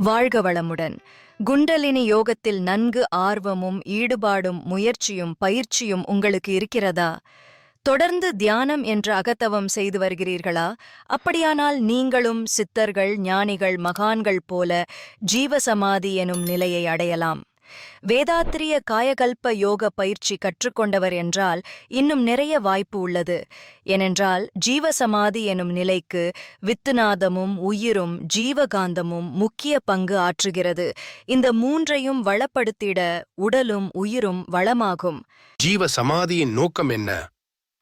வாழ்க வளமுடன். குண்டலினி யோகத்தில் நன்கு ஆர்வமும் ஈடுபாடும் முயற்சியும் பயிற்சியும் உங்களுக்கு இருக்கிறதா? தொடர்ந்து தியானம் என்ற அகத்தவம் செய்து வருகிறீர்களா? அப்படியானால் நீங்களும் சித்தர்கள் ஞானிகள் மகான்கள் போல ஜீவசமாதி எனும் நிலையை அடையலாம். வேதாத்திரிய காயகல்ப யோக பயிற்சி கற்றுக்கொண்டவர் என்றால் இன்னும் நிறைய வாய்ப்பு உள்ளது. ஏனென்றால் ஜீவசமாதி எனும் நிலைக்கு வித்துநாதமும் உயிரும் ஜீவகாந்தமும் முக்கிய பங்கு ஆற்றுகிறது. இந்த மூன்றையும் வளப்படுத்திட உடலும் உயிரும் வளமாகும். ஜீவ சமாதியின் நோக்கம் என்ன?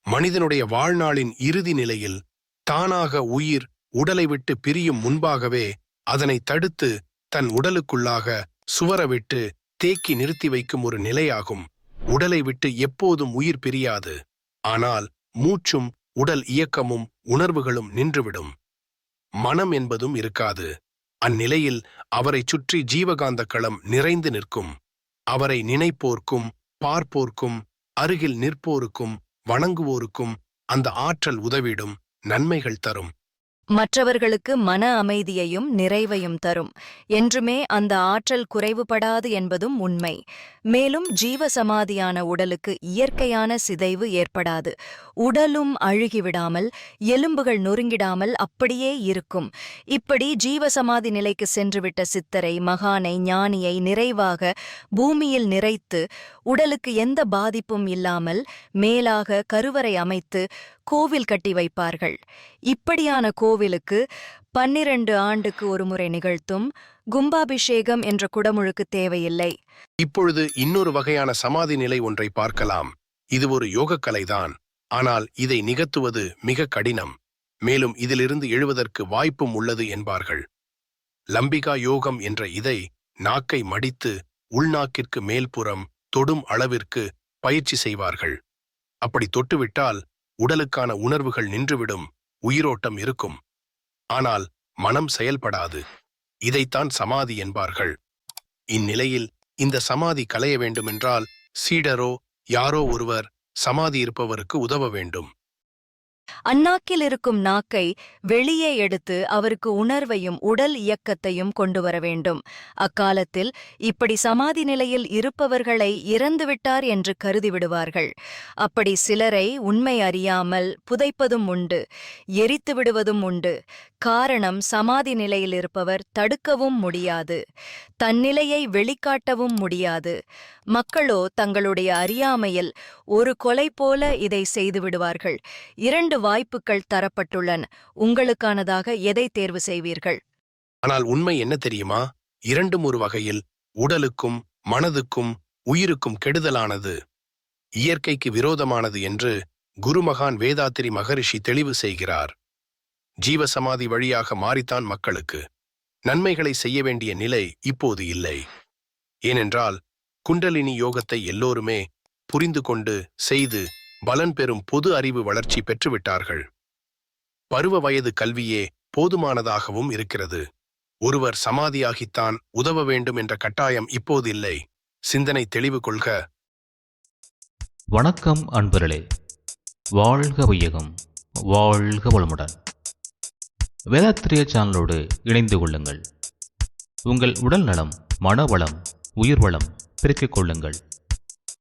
மனிதனுடைய வாழ்நாளின் இறுதி நிலையில் தானாக உயிர் உடலை விட்டு பிரியும் முன்பாகவே அதனை தடுத்து தன் உடலுக்குள்ளாக சுவரவிட்டு தேக்கி நிறுத்தி வைக்கும் ஒரு நிலையாகும். உடலை விட்டு எப்போதும் உயிர் பிரியாது. ஆனால் மூச்சும் உடல் இயக்கமும் உணர்வுகளும் நின்றுவிடும். மனம் என்பதும் இருக்காது. அந்நிலையில் அவரைச் சுற்றி ஜீவகாந்த களம் நிறைந்து நிற்கும். அவரை நினைப்போர்க்கும் பார்ப்போர்க்கும் அருகில் நிற்போருக்கும் வணங்குவோருக்கும் அந்த ஆற்றல் உதவிடும் நன்மைகள் தரும். மற்றவர்களுக்கு மன அமைதியையும் நிறைவையும் தரும். என்றுமே அந்த ஆற்றல் குறைவுபடாது என்பதும் உண்மை. மேலும் ஜீவசமாதியான உடலுக்கு இயற்கையான சிதைவு ஏற்படாது. உடலும் அழுகிவிடாமல் எலும்புகள் நொறுங்கிடாமல் அப்படியே இருக்கும். இப்படி ஜீவசமாதி நிலைக்கு சென்றுவிட்ட சித்தரை மகானை ஞானியை நிறைவாக பூமியில் நிறைத்து உடலுக்கு எந்த பாதிப்பும் இல்லாமல் மேலாக கருவறை அமைத்து கோவில் கட்டி வைப்பார்கள். இப்படியான கோவிலுக்கு பன்னிரண்டு ஆண்டுக்கு ஒருமுறை நிகழ்த்தும் கும்பாபிஷேகம் என்ற குடமுழுக்கு தேவையில்லை. இப்பொழுது இன்னொரு வகையான சமாதி நிலை ஒன்றை பார்க்கலாம். இது ஒரு யோகக்கலைதான். ஆனால் இதை நிகழ்த்துவது மிக கடினம். மேலும் இதிலிருந்து எழுவதற்கு வாய்ப்பும் உள்ளது என்பார்கள். லம்பிகா யோகம் என்ற இதை நாக்கை மடித்து உள்நாக்கிற்கு மேல்புறம் தொடும் அளவிற்கு பயிற்சி செய்வார்கள். அப்படி தொட்டுவிட்டால் உடலுக்கான உணர்வுகள் நின்றுவிடும் உயிரோட்டம் இருக்கும். ஆனால் மனம் செயல்படாது. இதைத்தான் சமாதி என்பார்கள். இந்நிலையில் இந்த சமாதி களைய வேண்டுமென்றால் சீடரோ யாரோ ஒருவர் சமாதி இருப்பவருக்கு உதவ வேண்டும். அந்நாக்கில் இருக்கும் நாக்கை வெளியே எடுத்து அவருக்கு உணர்வையும் உடல் இயக்கத்தையும் கொண்டு வர வேண்டும். அக்காலத்தில் இப்படி சமாதி நிலையில் இருப்பவர்களை இறந்துவிட்டார் என்று கருதி விடுவார்கள். அப்படி சிலரை உண்மை அறியாமல் புதைப்பதும் உண்டு எரித்து விடுவதும் உண்டு. காரணம் சமாதி நிலையில் இருப்பவர் தடுக்கவும் முடியாது தன்னிலையை வெளிக்காட்டவும் முடியாது. மக்களோ தங்களுடைய அறியாமையில் ஒரு கொலை போல இதை செய்து விடுவார்கள். இரண்டு இரண்டு வாய்ப்புகள் தரப்பட்டுள்ளன. உங்களுக்கானதாக எதை தேர்வு செய்வீர்கள்? ஆனால் உண்மை என்ன தெரியுமா? இரண்டும் ஒரு வகையில் உடலுக்கும் மனதுக்கும் உயிருக்கும் கெடுதலானது. இயற்கைக்கு விரோதமானது என்று குருமகான் வேதாத்திரி மகரிஷி தெளிவு செய்கிறார். ஜீவசமாதி வழியாக மாறித்தான் மக்களுக்கு. நன்மைகளை செய்ய வேண்டிய நிலை இப்போது இல்லை. ஏனென்றால் குண்டலினி யோகத்தை எல்லோருமே புரிந்து கொண்டு செய்து பலன் பெறும் பொது அறிவு வளர்ச்சி பெற்றுவிட்டார்கள். பருவ வயது கல்வியே போதுமானதாகவும் இருக்கிறது. ஒருவர் சமாதியாகித்தான் உதவ வேண்டும் என்ற கட்டாயம் இப்போது இல்லை. சிந்தனை தெளிவு கொள்க. வணக்கம் அன்பர்களே. வாழ்க வையகம். வாழ்க வளமுடன். வேதாத்திரிய சேனலோடு இணைந்து கொள்ளுங்கள். உங்கள் உடல் நலம் மனவளம் உயிர் வளம் பெருக்கிக் கொள்ளுங்கள்.